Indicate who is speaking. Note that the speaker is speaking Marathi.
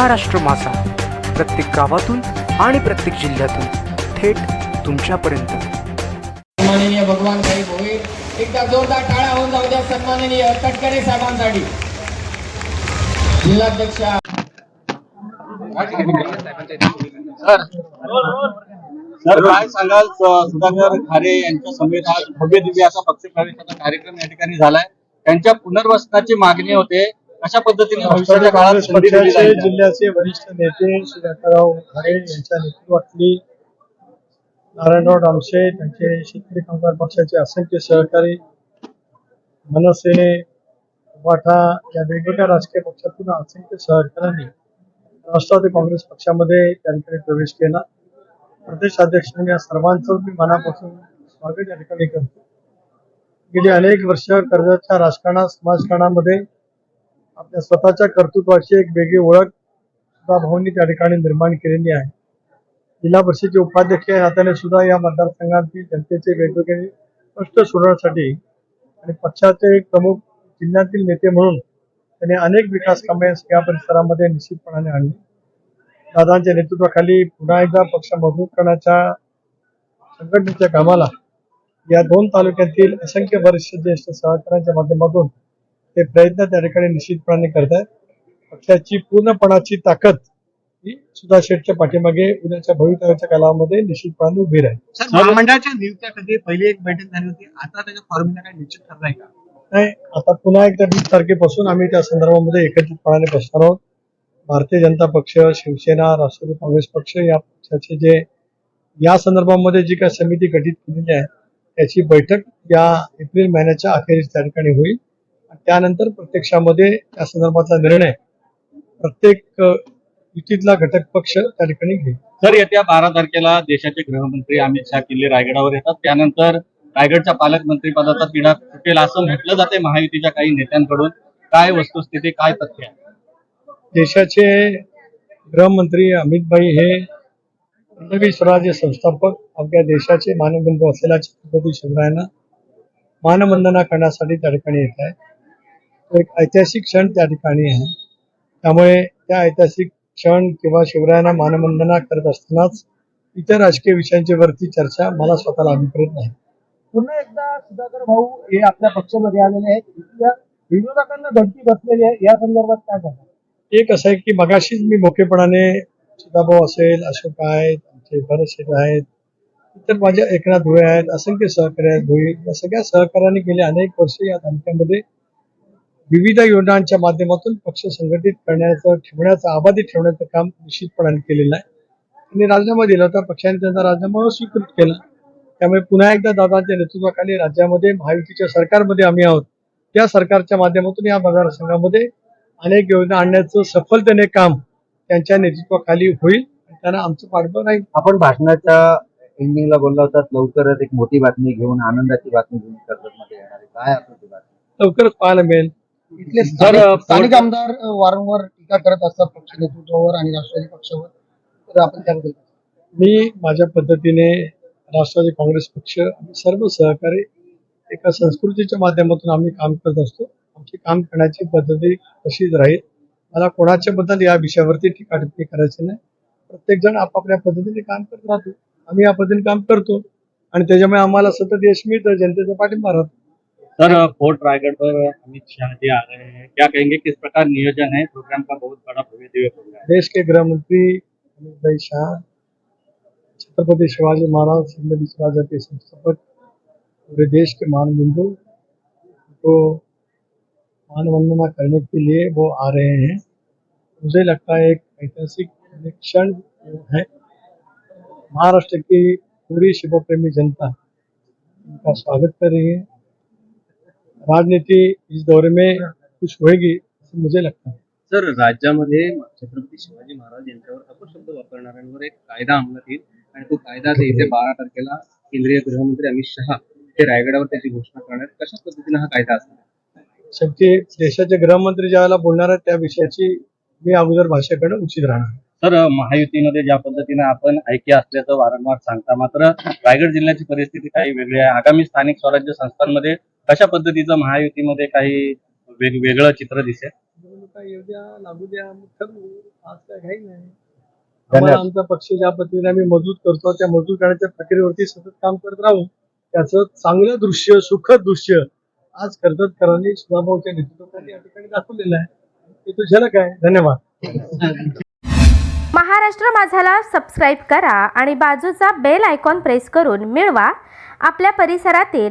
Speaker 1: महाराष्ट्र माझा प्रत्येक गावातून आणि प्रत्येक जिल्ह्यातून थेट तुमच्यापर्यंत.
Speaker 2: सन्माननीय भगवान साहेब होईल. एकदा जोरदार टाळ्या होऊन जाऊ द्या सन्माननीय तटकरे साहेबांसाठी. जिल्हाध्यक्ष
Speaker 3: सर. काय सांगाल सुधाकर खारे यांच्या समेत आज भव्य दिव्य असा पक्षप्रवेशाचा कार्यक्रम या ठिकाणी झालाय. त्यांच्या पुनर्वसनाची मागणी होते. अशा पद्धतीने भविष्याच्या काळात
Speaker 4: काँग्रेस
Speaker 3: संधी दिली
Speaker 4: पक्षाचे
Speaker 3: जाईल.
Speaker 4: जिल्ह्याचे वरिष्ठ नेते सुधाकरराव खारे यांच्या नेतृत्वातली नारायणराव डामशे त्यांचे शेतकरी कामगार पक्षाचे असंख्य सहकारी मनसेने वाटा या वेगवेगळ्या राजकीय पक्षातून असंख्य सहकाऱ्यांनी राष्ट्रवादी काँग्रेस पक्षामध्ये त्या ठिकाणी प्रवेश केला प्रदेश अध्यक्ष म्हणून या सर्वांचं मी मनापासून स्वागत या ठिकाणी करतो गेली अनेक वर्ष कर्जाच्या राजकारणात समाजकारणामध्ये आपल्या स्वतःच्या कर्तृत्वाची एक वेगळी ओळख सुद्धा भाऊंनी त्या ठिकाणी निर्माण केलेली आहे. जिल्हा परिषदेचे उपाध्यक्ष या नात्याने सुद्धा या मतदारसंघातील जनतेचे वेगवेगळे प्रश्न सोडवण्यासाठी आणि पक्षाचे एक प्रमुख जिल्ह्यातील नेते म्हणून त्यांनी अनेक विकास कामे या परिसरामध्ये निश्चितपणाने आणली. दादांच्या नेतृत्वाखाली पुन्हा एकदा पक्ष मजबूत करण्याच्या संघटनेच्या कामाला या दोन तालुक्यातील असंख्य वरिष्ठ ज्येष्ठ सहकाऱ्यांच्या माध्यमातून ते प्रयत्न त्या ठिकाणी निश्चितपणाने करतात पक्षाची पूर्णपणाची ताकद ही सुधा शेठच्या पाठीमागे उद्याच्या भवितव्याच्या कालामध्ये निश्चितपणाने उभी राहील.
Speaker 5: महामंडळाच्या नियुक्त्या कधी पहिली एक बैठक झाली होती? आता त्याच्या फॉर्म्युला काय निश्चित करताय का?
Speaker 4: नाही आता पुन्हा एकदा वीस तारखेपासून आम्ही त्या संदर्भामध्ये एकत्रितपणाने बसणार आहोत. भारतीय जनता पक्ष शिवसेना राष्ट्रवादी काँग्रेस पक्ष या पक्षाचे जे या संदर्भामध्ये जी काही समिती गठीत केलेली आहे त्याची बैठक या एप्रिल महिन्याच्या अखेरीस त्या ठिकाणी होईल. त्यानंतर प्रत्यक्षामध्ये त्या संदर्भातला निर्णय प्रत्येक युतीतला घटक पक्ष त्या ठिकाणी घेईल.
Speaker 3: सर येत्या बारा तारखेला देशाचे गृहमंत्री अमित शहा किल्ले रायगडावर येतात. त्यानंतर रायगडच्या पालकमंत्री पदाचा तिढा सुटेल असं म्हटलं जाते महायुतीच्या काही नेत्यांकडून. काय वस्तुस्थिती काय तथ्य? आहे
Speaker 4: देशाचे गृहमंत्री अमित भाई हे पृथ्वी स्वराज्य संस्थापक अवघ्या देशाचे मानवबंधू असलेल्या छत्रपती शिवरायांना मानवंदना करण्यासाठी त्या ठिकाणी येत आहे एक ऐतिहासिक क्षण त्या ठिकाणी आहे. त्यामुळे त्या ऐतिहासिक क्षण किंवा शिवरायांना मानवंदना करत असतानाच इतर राजकीय विषयांच्या वरती चर्चा मला स्वतःला अभिप्रेत नाही.
Speaker 6: पुन्हा एकदा सुधाकर भाऊ हे आपल्या पक्षामध्ये आलेले आहेत. विरोधकांना धडकी बसलेली आहे. या संदर्भात काय सांगा
Speaker 4: एक असं आहे की मगाशीच मी मोकेपणाने सुधाभाऊ असेल अशोक आहेत आमचे भरत आहेत इतर माझे एकनाथ धुळे आहेत असंख्य सहकारी आहेत. धुळे या सगळ्या सहकार्याने गेले अनेक वर्ष या तालुक्यामध्ये विविध योजनांच्या माध्यमातून पक्ष संघटित करण्याचं ठेवण्याचं आबाधित ठेवण्याचं काम निश्चितपणाने केलेलं आहे. त्यांनी राजीनामा दिला होता पक्षाने त्यांचा राजीनामा स्वीकृत केला. त्यामुळे पुन्हा एकदा दादांच्या नेतृत्वाखाली राज्यामध्ये महायुतीच्या सरकारमध्ये आम्ही आहोत. त्या सरकारच्या माध्यमातून या मतदारसंघामध्ये अनेक योजना आणण्याचं सफलतेने काम त्यांच्या नेतृत्वाखाली होईल त्यांना आमचं पाठबळ राहील.
Speaker 7: आपण भाषणाच्या एंडिंगला बोलला होतात लवकरच एक मोठी बातमी घेऊन आनंदाची बातमी घेऊन कर्जतमध्ये येणार. आहे काय ती बातमी?
Speaker 4: लवकरच पाहायला मिळेल.
Speaker 6: इथले स्थानिक स्थानिक आमदार वारंवार टीका करत असतात पक्ष नेतृत्वावर आणि राष्ट्रवादी पक्षावर तर आपण त्याबद्दल
Speaker 4: मी माझ्या पद्धतीने राष्ट्रवादी काँग्रेस पक्ष आम्ही सर्व सहकारी एका संस्कृतीच्या माध्यमातून आम्ही काम करत असतो. आमची काम करण्याची पद्धती तशीच राहील. मला कोणाच्या बद्दल या विषयावरती टीका टिप्पणी करायची नाही. प्रत्येक जण आपापल्या पद्धतीने काम करत राहतो. आम्ही या पद्धतीने काम करतो. आणि त्याच्यामुळे आम्हाला सतत यश मिळतं जनतेचा पाठिंबा राहतो.
Speaker 3: सर फोर्ट रायगढ़ पर अमित शाह जी आ रहे हैं। क्या कहेंगे, किस प्रकार नियोजन है? प्रोग्राम का बहुत बड़ा भव्य दिव्य प्रोग्राम
Speaker 4: देश के गृह मंत्री अमित भाई शाह, छत्रपति शिवाजी महाराज संघ स्वराज्य के संस्थापक, पूरे देश के मान बिंदु को मान वंदना करने के लिए वो आ रहे हैं। मुझे लगता है एक ऐतिहासिक क्षण है। महाराष्ट्र की पूरी शिव प्रेमी जनता उनका स्वागत कर रही है। राजनीति इस दौरे में कुछ होएगी ऐसा मुझे लगता है।
Speaker 8: सर राज्यामध्ये छत्रपती शिवाजी महाराज यांच्यावर अपशब्द वापरणाऱ्यांवर एक कायदा अंमलात येईल आणि तो कायदा येत्या बारा तारखेला केंद्रीय गृहमंत्री अमित शहा हे रायगडावर त्याची घोषणा करणार. कशा पद्धतीने हा कायदा असणार
Speaker 4: शेवटी देशाचे गृहमंत्री ज्यावेळेला बोलणार आहेत त्या विषयाची मी अगोदर भाषा करणं उचित राहणार.
Speaker 3: सर महायुतीमध्ये ज्या पद्धतीने आपण ऐक्य असल्याचं वारंवार सांगता मात्र रायगड जिल्ह्याची परिस्थिती काही वेगळी आहे. आगामी स्थानिक स्वराज्य संस्थांमध्ये कशा पद्धतीचं महायुतीमध्ये काही वेग वेगळं चित्र दिसेल?
Speaker 4: आता येऊ द्या लागू द्या आज काय काही नाही. आम्हाला
Speaker 7: धन्यवाद.
Speaker 4: आमचा पक्ष ज्या पद्धतीने आम्ही मजबूत करतो त्या मजबूत करण्याच्या प्रक्रियेवरती सतत काम करत राहू. त्याचं चांगलं दृश्य सुखद दृश्य आज कर्जतकरांनी सुधाभाऊच्या नेतृत्वाखाली या ठिकाणी दाखवलेलं आहे. ते तो झलक आहे. धन्यवाद.
Speaker 9: महाराष्ट्र माझाला सबस्क्राईब करा आणि बाजूचा बेल आयकॉन प्रेस करून मिळवा. आपल्या परिसरातील